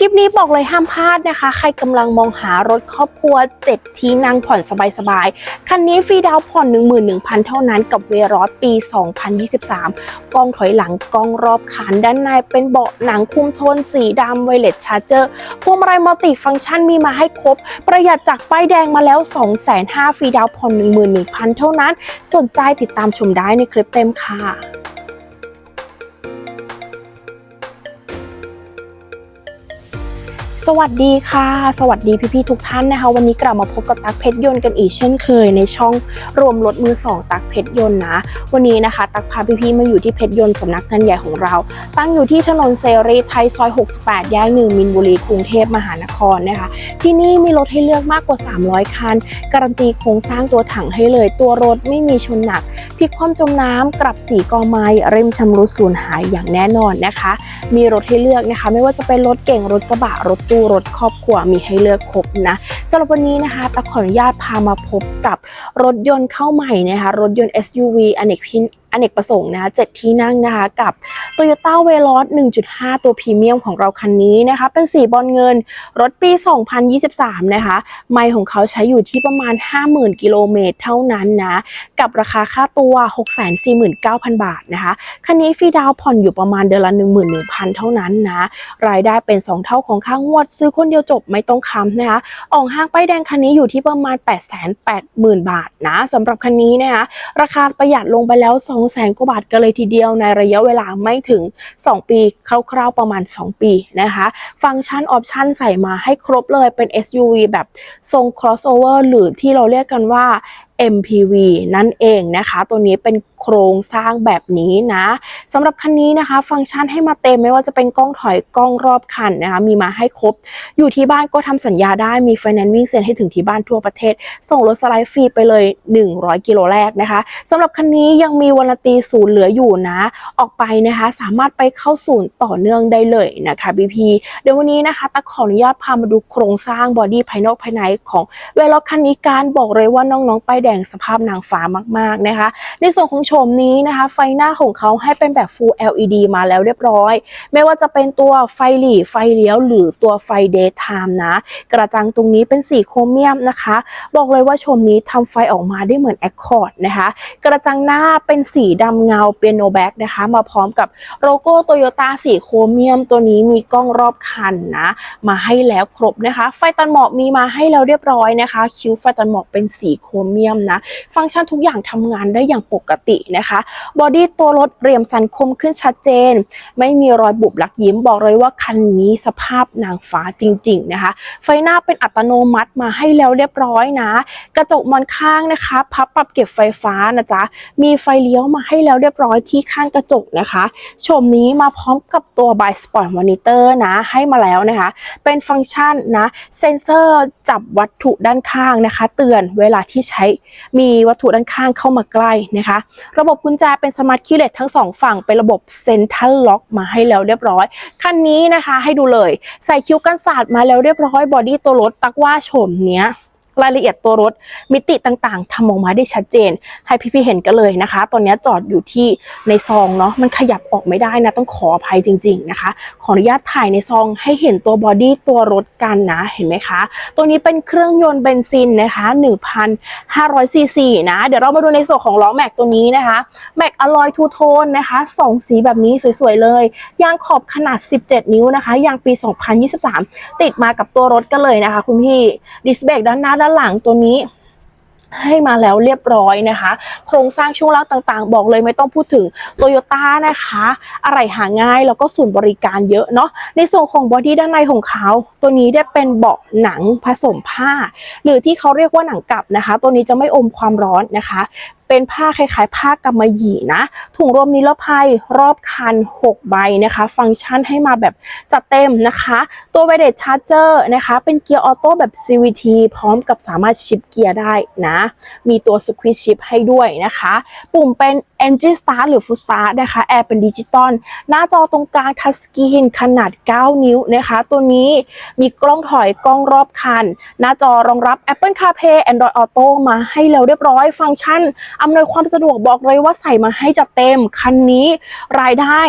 คลิปนี้บอกเลยห้ามพลาดนะคะ ใครกำลังมองหารถครอบครัว 7 ที่นั่งผ่อนสบายๆ คันนี้ฟรีดาวน์ผ่อน 11,000 เท่านั้นกับเวรอสปี 2023 กล้องถอยหลังกล้องรอบคันด้านในเป็นเบาะหนังคุมโทนสีดำไวเลสชาร์เจอร์พวงมาลัยมัลติฟังก์ชันมีมาให้ครบ ประหยัดจากป้ายแดงมาแล้ว 2,500ฟรีดาวน์ผ่อน 11,000 เท่านั้น สนใจติดตามชมได้ในคลิปเต็มค่ะ สวัสดีค่ะ สวัสดีพี่ๆทุกท่านนะคะ วันนี้กลับมาพบกับตักเพชรยนต์กันอีกเช่นเคยในช่องรวมรถมือสองตักเพชรยนต์นะ วันนี้นะคะ ตักพาพี่ๆมาอยู่ที่เพชรยนต์สำนักงานใหญ่ของเรา ตั้งอยู่ที่ถนนเซรีไทยซอย 68 แยกหนึ่งมินบุรีกรุงเทพมหานครนะคะ ที่นี่มีรถให้เลือกมากกว่า 300 คัน การันตีโครงสร้างตัวถังให้เลย ตัวรถไม่มีชนหนักพลิกคว่ำจมน้ำกลับสีกอไม้เริ่มชำรุดสูญหายอย่างแน่นอนนะคะ มีรถให้เลือกนะคะ ไม่ว่าจะเป็นรถเก่งรถกระบะรถตู้รถครอบครัวมีให้เลือกครบนะสำหรับวันนี้นะคะตะขออนุญาตพามาพบกับรถยนต์เข้าใหม่นะคะรถยนต์ SUV อเนกพินอเนกประสงค์นะคะเจ็ดที่นั่งนะคะกับ Toyota v e l o s 1.5 ตัวพรีเมียมของเราคันนี้นะคะ เป็นสีบอลเงินรถปี 2023 นะคะ ไมล์ของเขาใช้อยู่ที่ประมาณ 50,000 กิโลเมตรเท่านั้นนะ กับราคาค่าตัว 649,000 บาทนะคะ คันนี้ฟรีดาวผ่อนอยู่ประมาณเดือนละ 11,000 เท่านั้นนะ รายได้เป็น 2 เท่าของค่างวด ซื้อคนเดียวจบไม่ต้องค้ำนะคะออกห้างป้ายแดงคันนี้อยู่ที่ประมาณ 880,000 บาทนะสำหรับคันนี้นะคะราคาประหยัดลงไปแล้ว200,000กว่าบาทกันเลยทีเดียวในระยะเวลาไม่ถึง 2 ปีคร่าวๆประมาณ 2 ปีนะคะ ฟังก์ชันออปชันใส่มาให้ครบเลยเป็น SUV แบบทรง crossover หรือที่เราเรียกกันว่า MPV นั่นเองนะคะ ตัวนี้เป็นโครงสร้างแบบนี้นะสำหรับคันนี้นะคะ ฟังก์ชันให้มาเต็มไม่ว่าจะเป็นกล้องถอยกล้องรอบคันนะคะ มีมาให้ครบ อยู่ที่บ้านก็ทำสัญญาได้มีไฟแนนซ์วิ่งเซ็นให้ถึงที่บ้านทั่วประเทศ ส่งรถสไลด์ฟรีไปเลย 100 กิโลแรกนะคะสำหรับคันนี้ยังมีวันตีศูนย์เหลืออยู่นะ ออกไปนะคะ สามารถไปเข้าศูนย์ต่อเนื่องได้เลยนะคะ BP เดี๋ยววันนี้นะคะตักขออนุญาตพามาดูโครงสร้างบอดี้ภายนอกภายในของเวลาคันนี้การบอกเลยว่าน้องๆป้ายแดงสภาพนางฟ้ามากๆนะคะ ในส่วนของโฉมนี้นะคะ ไฟหน้าของเขาให้เป็นแบบ Full LED มาแล้วเรียบร้อย ไม่ว่าจะเป็นตัวไฟหลีไฟเลี้ยว หรือตัวไฟ Daytime นะ กระจังตรงนี้เป็นสีโครเมียมนะคะ บอกเลยว่าโฉมนี้ทำไฟออกมาได้เหมือน Accord นะคะ กระจังหน้าเป็นสีดำเงาเปียโนแบ็กนะคะ มาพร้อมกับโลโก้โตโยต้าสีโครเมียม ตัวนี้มีกล้องรอบคันนะ มาให้แล้วครบนะคะ ไฟตันหมอกมีมาให้แล้วเรียบร้อยนะคะ คิ้วไฟตันหมอกเป็นสีโครเมียมนะ ฟังก์ชันทุกอย่างทำงานได้อย่างปกตินะคะบอดี้ตัวรถเรียมสันคมขึ้นชัดเจน ไม่มีรอยบุบลักยิ้มบอกเลยว่าคันนี้สภาพนางฟ้าจริง ๆนะคะ ไฟหน้าเป็นอัตโนมัติมาให้แล้วเรียบร้อยนะ กระจกมอนข้างนะคะ พับปรับเก็บไฟฟ้านะจ๊ะมีไฟเลี้ยวมาให้แล้วเรียบร้อยที่ข้างกระจกนะคะชมนี้มาพร้อมกับตัว by spot monitor นะให้มาแล้วนะคะ เป็นฟังก์ชันนะเซนเซอร์จับวัตถุด้านข้างนะคะ เตือนเวลาที่ใช้มีวัตถุด้านข้างเข้ามาใกล้นะคะระบบกุญแจเป็นสมาร์ทคีย์เลสทั้งสองฝั่งเป็นระบบเซ็นทรัลล็อกมาให้แล้วเรียบร้อย คันนี้นะคะให้ดูเลย ใส่คิ้วกันศาสตร์มาแล้วเรียบร้อยบอดี้ตัวรถตักว่าโฉมเนี้ย รายละเอียดตัวรถมิติต่างๆทำออกมาได้ชัดเจน ให้พี่ๆเห็นกันเลยนะคะ ตอนนี้จอดอยู่ที่ในซองเนาะมันขยับออกไม่ได้นะต้องขออภัยจริง ๆนะคะ ขออนุญาตถ่ายในซองให้เห็นตัวบอดี้ตัวรถกันนะเห็นไหมคะ ตัวนี้เป็นเครื่องยนต์เบนซินนะคะ1,500ซีซีนะเดี๋ยวเรามาดูในส่วนของล้อแม็กตัวนี้นะคะแม็กอลอยทูโทนนะคะสองสีแบบนี้สวยๆเลยยางขอบขนาด 17 นิ้วนะคะยางปี 2023 ติดมากับตัวรถกันเลยนะคะ คุณพี่ดิสเบรกด้านหน้าด้านหลังตัวนี้ให้มาแล้วเรียบร้อยนะคะ โครงสร้างช่วงล่างต่างๆ บอกเลยไม่ต้องพูดถึงโตโยต้านะคะ อะไรหาง่ายแล้วก็ส่วนบริการเยอะเนาะในส่วนของบอดี้ด้านในของเขา ตัวนี้ได้เป็นเบาะหนังผสมผ้า หรือที่เขาเรียกว่าหนังกลับนะคะ ตัวนี้จะไม่อมความร้อนนะคะ เป็นผ้าคล้ายๆ ผ้ากำมะหยี่นะ ถุงลมนิรภัยรอบคัน 6 ใบนะคะ ฟังก์ชันให้มาแบบจัดเต็มนะคะ ตัวไวเดชชาร์เจอร์นะคะ เป็นเกียร์ออโต้แบบ CVT พร้อมกับสามารถชิปเกียร์ได้นะ มีตัวสควิชชิปให้ด้วยนะคะ ปุ่มเป็น Engine Start หรือ Full Start นะคะแอร์เป็นดิจิตอลหน้าจอตรงกลางทัชสกรีนขนาด 9 นิ้วนะคะ ตัวนี้มีกล้องถอยกล้องรอบคัน หน้าจอรองรับ Apple CarPlay Android Auto มาให้แล้วเรียบร้อย ฟังก์ชันอำนวยความสะดวกบอกเลยว่าใส่มาให้จัดเต็ม คันนี้รายได้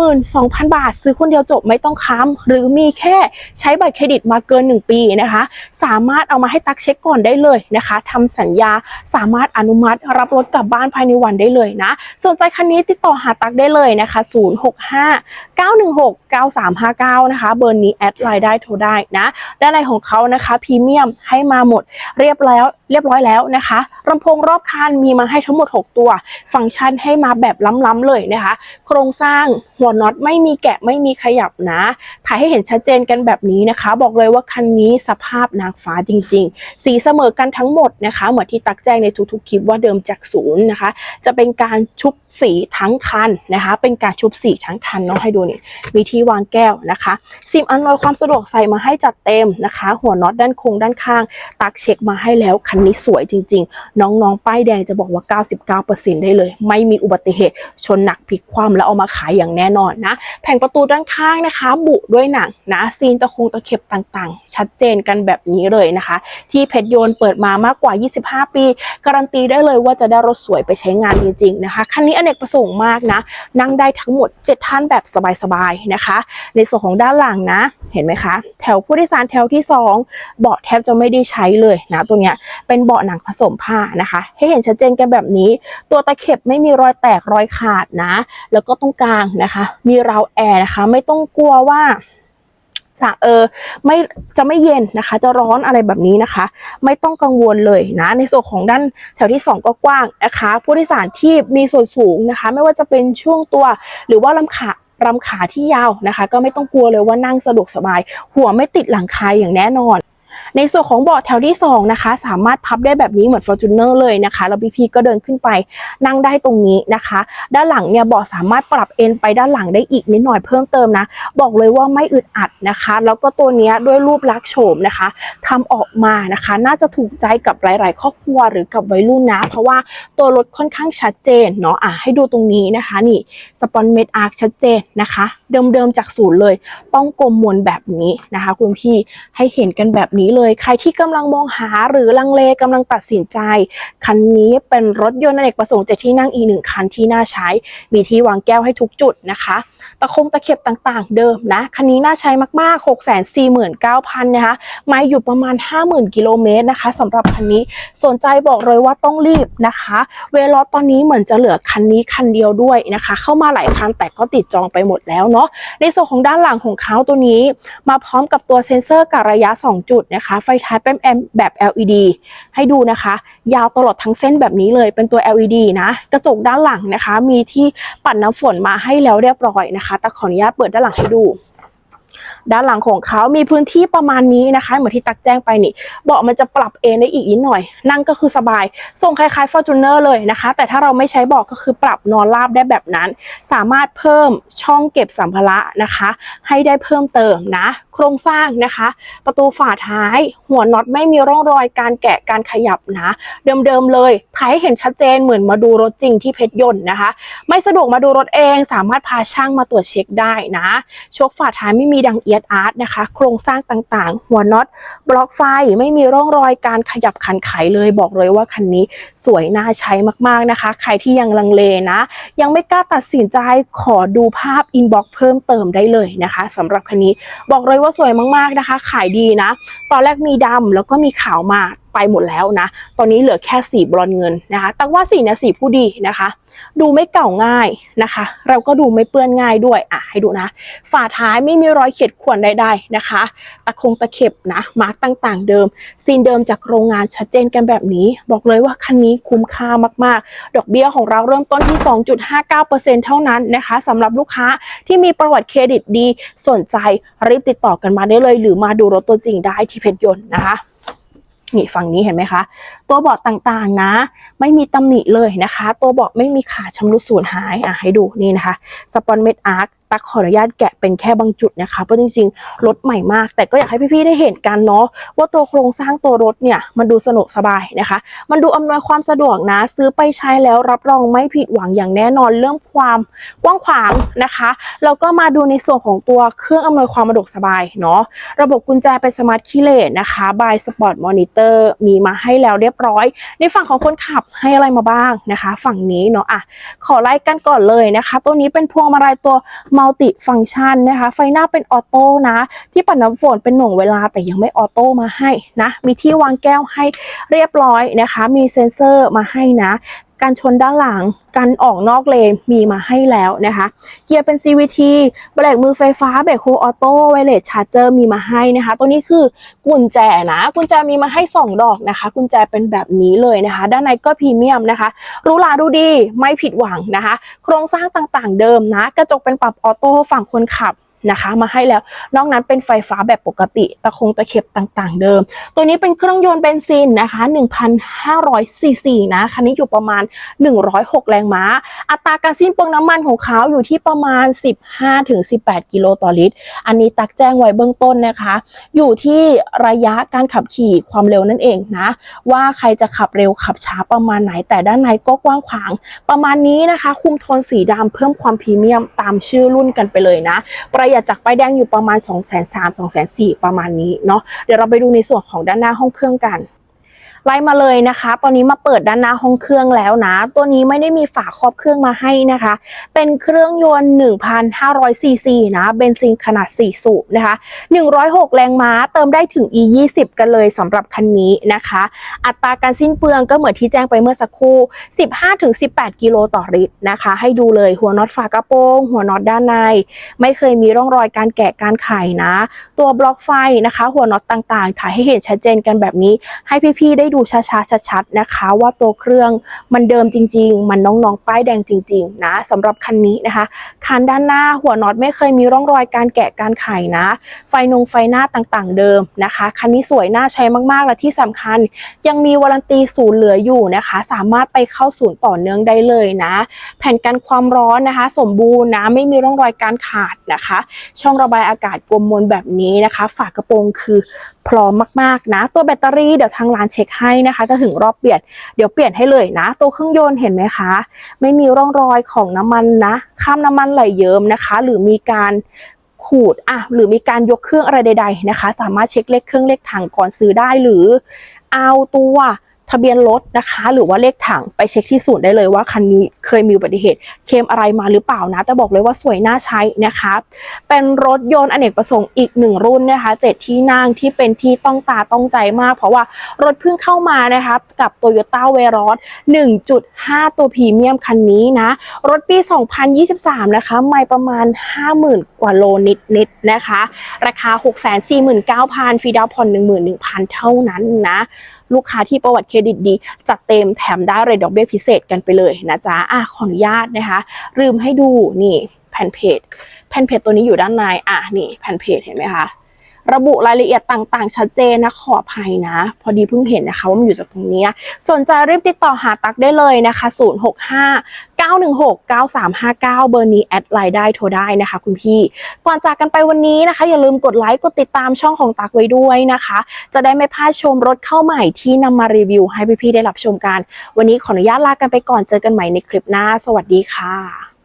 22,000 บาท ซื้อคนเดียวจบไม่ต้องค้ำหรือมีแค่ใช้บัตรเครดิตมาเกิน 1 ปีนะคะ สามารถเอามาให้ตักเช็คก่อนได้เลยนะคะทำสัญญาสามารถอนุมัติรับรถกลับบ้านภายในวันได้เลยนะสนใจคันนี้ติดต่อหาตักได้เลยนะคะ 065 916 9359 นะคะ เบอร์นี้แอดไลน์ได้โทรได้นะด้านในของเขานะคะพรีเมียมให้มาหมด เรียบแล้วเรียบร้อยแล้วนะคะลำโพงรอบคันมีมาให้ทั้งหมด 6 ตัว ฟังก์ชันให้มาแบบล้ำๆเลยนะคะ โครงสร้างหัวน็อตไม่มีแกะไม่มีขยับนะ ถ่ายให้เห็นชัดเจนกันแบบนี้นะคะ บอกเลยว่าคันนี้สภาพนางฟ้าจริง ๆ สีเสมอกันทั้งหมดนะคะ เหมือนที่ตักแจ้งในทุกๆคลิปว่าเดิมจากศูนย์นะคะ จะเป็นการชุบสีทั้งคันนะคะ เป็นการชุบสีทั้งคันเนาะให้ดูนี่มีที่วางแก้วนะคะซิมอำนวยความสะดวกใส่มาให้จัดเต็มนะคะ หัวน็อตด้านโค้งด้านข้าง ตักเช็คมาให้แล้วคันนี้สวยจริง ๆ น้องๆป้ายแดงจะบอกว่า 99%ได้เลย ไม่มีอุบัติเหตุ ชนหนักพลิกคว่ำแล้วเอามาขายอย่างแน่นอนนะ แผงประตูด้านข้างนะคะ บุด้วยหนังนะซีนตะคงตะเข็บต่างๆ ชัดเจนกันแบบนี้เลยนะคะ ที่เพชรโยนเปิดมามากกว่า 25 ปี การันตีได้เลยว่าจะได้รถสวยไปใช้งานจริงๆนะคะคันนี้อเนกประสงค์มากนะ นั่งได้ทั้งหมด 7 ท่านแบบสบายๆนะคะ ในส่วนของด้านหลังนะ เห็นไหมคะ แถวผู้โดยสารแถวที่ 2 เบาะแทบจะไม่ได้ใช้เลยนะตัวเนี้ยเป็นเบาะหนังผสมผ้านะคะ ให้เห็นชัดเจนกันแบบนี้ ตัวตะเข็บไม่มีรอยแตกรอยขาดนะ แล้วก็ตรงกลางนะคะ มีราวแอร์นะคะ ไม่ต้องกลัวว่าจะเออไม่จะไม่เย็นนะคะ จะร้อนอะไรแบบนี้นะคะ ไม่ต้องกังวลเลยนะ ในส่วนของด้านแถวที่ 2 ก็กว้างนะคะ ผู้โดยสารที่มีส่วนสูงนะคะ ไม่ว่าจะเป็นช่วงตัวหรือว่าลำขาลำขาที่ยาวนะคะ ก็ไม่ต้องกลัวเลยว่านั่งสะดวกสบาย หัวไม่ติดหลังคายอย่างแน่นอน ในส่วนของเบาะแถวที่2นะคะ สามารถพับได้แบบนี้เหมือน Fortuner เลยนะคะแล้วพี่ก็เดินขึ้นไปนั่งได้ตรงนี้นะคะ ด้านหลังเนี่ยเบาะสามารถปรับเอนไปด้านหลังได้อีกนิดหน่อยเพิ่มเติมนะ บอกเลยว่าไม่อึดอัดนะคะ แล้วก็ตัวเนี้ยด้วยรูปลักษณ์โฉมนะคะทำออกมานะคะ น่าจะถูกใจกับหลาย ๆ ครอบครัวหรือกับวัยรุ่นนะ เพราะว่าตัวรถค่อนข้างชัดเจนเนาะอะให้ดูตรงนี้นะคะ นี่สปอนเมดอาร์คชัดเจนนะคะ เดิม ๆ จากศูนย์เลย ต้องกลมมวลแบบนี้นะคะ คุณพี่ให้เห็นกันแบบนี้เลย ใครที่กำลังมองหาหรือลังเลกำลังตัดสินใจ คันนี้เป็นรถยนต์อเนกประสงค์เจ็ดที่นั่งอีกหนึ่งคันที่น่าใช้ มีที่วางแก้วให้ทุกจุดนะคะ ตะคงตะเข็บต่างๆ เดิมนะคันนี้น่าใช้มากๆ 6 4 9 0 0 0นะคะไม่อยู่ประมาณ 50,000 กิโลเมตรนะคะสำหรับคันนี้สนใจบอกเลยว่าต้องรีบนะคะ เวลาตอนนี้เหมือนจะเหลือคันนี้คันเดียวด้วยนะคะ เข้ามาหลายคันแต่ก็ติดจองไปหมดแล้วเนาะในส่วนของด้านหลังของเขาตัวนี้ มาพร้อมกับตัวเซ็นเซอร์กับระยะ 2 จุดนะคะ ไฟท้ายเป็นแบบ LED ให้ดูนะคะ ยาวตลอดทั้งเส้นแบบนี้เลยเป็นตัว LED นะ กระจกด้านหลังนะคะ มีที่ปัดน้ำฝนมาให้แล้วเรียบร้อยนะคะแต่ขออนุญาตเปิดด้านหลังให้ดู ด้านหลังของเขามีพื้นที่ประมาณนี้นะคะเหมือนที่ตักแจ้งไปนี่เบาะมันจะปรับเอนได้อีกนิดหน่อย นั่งก็คือสบายทรงคล้ายๆ Fortuner เลยนะคะ แต่ถ้าเราไม่ใช้เบาะก็คือปรับนอนราบได้แบบนั้น สามารถเพิ่มช่องเก็บสัมภาระนะคะ ให้ได้เพิ่มเติมนะโครงสร้างนะคะ ประตูฝาท้าย หัวน็อตไม่มีร่องรอยการแกะการขยับนะ เดิมๆเลยถ่ายให้เห็นชัดเจนเหมือนมาดูรถจริงที่เพชรยนต์นะคะ ไม่สะดวกมาดูรถเอง สามารถพาช่างมาตรวจเช็คได้นะโชคฝาท้ายไม่มีดังเอียดอาร์ตนะคะ โครงสร้างต่างๆ หัวน็อตบล็อกไฟไม่มีร่องรอยการขยับขันไขเลยบอกเลยว่าคันนี้สวยน่าใช้มากๆนะคะ ใครที่ยังลังเลนะ ยังไม่กล้าตัดสินใจขอดูภาพอินบ็อกเพิ่มเติมได้เลยนะคะสำหรับคันนี้บอกเลยว่าสวยมากๆนะคะ ขายดีนะ ตอนแรกมีดำแล้วก็มีขาวมาไปหมดแล้วนะ ตอนนี้เหลือแค่สีบรอนเงินนะคะ ตักว่าสีเนี่ยสีผู้ดีนะคะ ดูไม่เก่าง่ายนะคะ เราก็ดูไม่เปื้อนง่ายด้วยอะให้ดูนะ ฝาท้ายไม่มีรอยเขียดข่วนใดๆนะคะ ตะคงตะเข็บนะ มาร์กต่างๆ เดิม ซีนเดิมจากโรงงานชัดเจนกันแบบนี้ บอกเลยว่าคันนี้คุ้มค่ามากๆ ดอกเบี้ยของเราเริ่มต้นที่ 2.59%เท่านั้นนะคะสำหรับลูกค้าที่มีประวัติเครดิตดีสนใจรีบติดต่อกันมาได้เลย หรือมาดูรถตัวจริงได้ที่เพชรยนต์นะคะ นี่ฝั่งนี้เห็นไหมคะ ตัวบอดต่างๆนะ ไม่มีตำหนิเลยนะคะ ตัวบอดไม่มีขาชำรุดสูญหายอะให้ดูนี่นะคะสปอนเมดอาร์ค ตักขออนุญาตแกะเป็นแค่บางจุดนะคะเพราะจริงๆรถใหม่มาก แต่ก็อยากให้พี่ๆได้เห็นกันเนาะว่าตัวโครงสร้างตัวรถเนี่ยมันดูสนุกสบายนะคะ มันดูอำนวยความสะดวกนะ ซื้อไปใช้แล้วรับรองไม่ผิดหวังอย่างแน่นอนเรื่องความกว้างขวางนะคะแล้วก็มาดูในส่วนของตัวเครื่องอำนวยความสะดวกสบายเนาะระบบกุญแจเป็นสมาร์ทคีย์เลสนะคะบายสปอร์ตมอนิเตอร์มีมาให้แล้วเรียบร้อย ในฝั่งของคนขับให้อะไรมาบ้างนะคะ ฝั่งนี้เนาะอะขอไล่กันก่อนเลยนะคะ ตัวนี้เป็นพวงมาลัยตัวมัลติฟังก์ชันนะคะ ไฟหน้าเป็นออโต้นะ ที่ปัดน้ำฝนเป็นหน่วงเวลาแต่ยังไม่ออโต้มาให้นะ มีที่วางแก้วให้เรียบร้อยนะคะ มีเซ็นเซอร์มาให้นะ การชนด้านหลัง การออกนอกเลนมีมาให้แล้วนะคะ เกียร์เป็น CVT เบรกมือไฟฟ้าเบรกโฮออโต้ไวเลสชาร์เจอร์มีมาให้นะคะ ตัวนี้คือกุญแจนะ กุญแจมีมาให้ 2 ดอกนะคะ กุญแจเป็นแบบนี้เลยนะคะ ด้านในก็พรีเมียมนะคะ รูหราดูดีไม่ผิดหวังนะคะ โครงสร้างต่างๆเดิมนะ กระจกเป็นปรับออโต้ฝั่งคนขับ นะคะ มาให้แล้ว นอกนั้นเป็นไฟฟ้าแบบปกติ ตะคงตะเข็บต่างๆ เดิม ตัวนี้เป็นเครื่องยนต์เบนซินนะคะ1,500ซีซีนะคันนี้อยู่ประมาณ 106 แรงม้า อัตราการสิ้นเปลืองน้ำมันของเขาอยู่ที่ประมาณ 15-18 กิโลต่อลิตร อันนี้ตักแจ้งไว้เบื้องต้นนะคะ อยู่ที่ระยะการขับขี่ความเร็วนั่นเองนะ ว่าใครจะขับเร็วขับช้าประมาณไหนแต่ด้านในก็กว้างขวาง ประมาณนี้นะคะ คุมโทนสีดำเพิ่มความพรีเมียมตามชื่อรุ่นกันไปเลยนะประหยัดจากป้ายแดงอยู่ประมาณ 2 3 0 0 0 2 4 0 0 0 ประมาณนี้เนาะเดี๋ยวเราไปดูในส่วนของด้านหน้าห้องเครื่องกัน ไล่มาเลยนะคะ ตอนนี้มาเปิดด้านหน้าห้องเครื่องแล้วนะ ตัวนี้ไม่ได้มีฝาครอบเครื่องมาให้นะคะ เป็นเครื่องยนต์ 1,500ซีซีนะ เบนซินขนาด 4 สูบนะคะ 106 แรงม้า เติมได้ถึง e 2 0 กันเลยสำหรับคันนี้นะคะ อัตราการสิ้นเปลืองก็เหมือนที่แจ้งไปเมื่อสักครู่ 15-18 กิโลต่อลิตรนะคะ ให้ดูเลยหัวน็อตฝากระโปรง หัวน็อตด้านใน ไม่เคยมีร่องรอยการแกะการไขนะ ตัวบล็อกไฟนะคะ หัวน็อตต่างๆ ถ่ายให้เห็นชัดเจนกันแบบนี้ ให้พี่ๆได้ดูช้าๆชัดๆนะคะ ว่าตัวเครื่องมันเดิมจริง ๆ มันน้องๆป้ายแดงจริง ๆ นะสำหรับคันนี้นะคะคันด้านหน้าหัวน็อตไม่เคยมีร่องรอยการแกะการไขนะ ไฟนงไฟหน้าต่างๆ เดิมนะคะคันนี้สวยน่าใช้มากๆและที่สำคัญ ยังมีวารันตีศูนย์เหลืออยู่นะคะ สามารถไปเข้าศูนย์ต่อเนื่องได้เลยนะ แผ่นกันความร้อนนะคะ สมบูรณ์นะไม่มีร่องรอยการขาดนะคะ ช่องระบายอากาศกลมมนแบบนี้นะคะ ฝากระโปรงคือพร้อมมากๆนะ ตัวแบตเตอรี่เดี๋ยวทางร้านเช็คให้นะคะถ้าถึงรอบเปลี่ยนเดี๋ยวเปลี่ยนให้เลยนะ ตัวเครื่องยนต์เห็นไหมคะ ไม่มีร่องรอยของน้ำมันนะข้ามน้ำมันไหลเยิ้มนะคะ หรือมีการขูดอะหรือมีการยกเครื่องอะไรใด ๆนะคะ สามารถเช็คเลขเครื่องเลขถังก่อนซื้อได้หรือเอาตัว ทะเบียนรถนะคะ หรือว่าเลขถังไปเช็คที่ศูนย์ได้เลยว่าคันนี้เคยมีอุบัติเหตุเคมอะไรมาหรือเปล่านะ แต่บอกเลยว่าสวยน่าใช้นะคะ เป็นรถยนต์อเนกประสงค์อีกหนึ่งรุ่นนะคะเจ็ดที่นั่งที่เป็นที่ต้องตาต้องใจมาก เพราะว่ารถเพิ่งเข้ามานะคะกับ Toyota v e r o s 1.5 ตัวพรีเมียมคันนี้นะ รถปี 2023 นะคะ ไม่ประมาณ 50,000 กว่าโลนิดๆนะคะ ราคา 649,000 ฟรีดาวน์ผ่อน11,000 เท่านั้นนะ ลูกค้าที่ประวัติเครดิตดี จัดเต็มแถมได้เรดดอกเบี้ยพิเศษกันไปเลยนะจ๊ะอะขออนุญาตนะคะ ลืมให้ดูนี่แผ่นเพจแผ่นเพจตัวนี้อยู่ด้านในอะนี่แผ่นเพจเห็นไหมคะ ระบุรายละเอียดต่างๆ ชัดเจนนะขออภัยนะ พอดีเพิ่งเห็นนะคะว่ามันอยู่จากตรงนี้ สนใจรีบติดต่อหาตักได้เลยนะคะ 065 916 9359 เบอร์นี้แอดไลน์ได้โทรได้นะคะ คุณพี่ ก่อนจากกันไปวันนี้นะคะ อย่าลืมกดไลค์กดติดตามช่องของตักไว้ด้วยนะคะ จะได้ไม่พลาดชมรถเข้าใหม่ที่นำมารีวิวให้พี่ๆได้รับชมกัน วันนี้ขออนุญาตลากันไปก่อนเจอกันใหม่ในคลิปหน้า สวัสดีค่ะ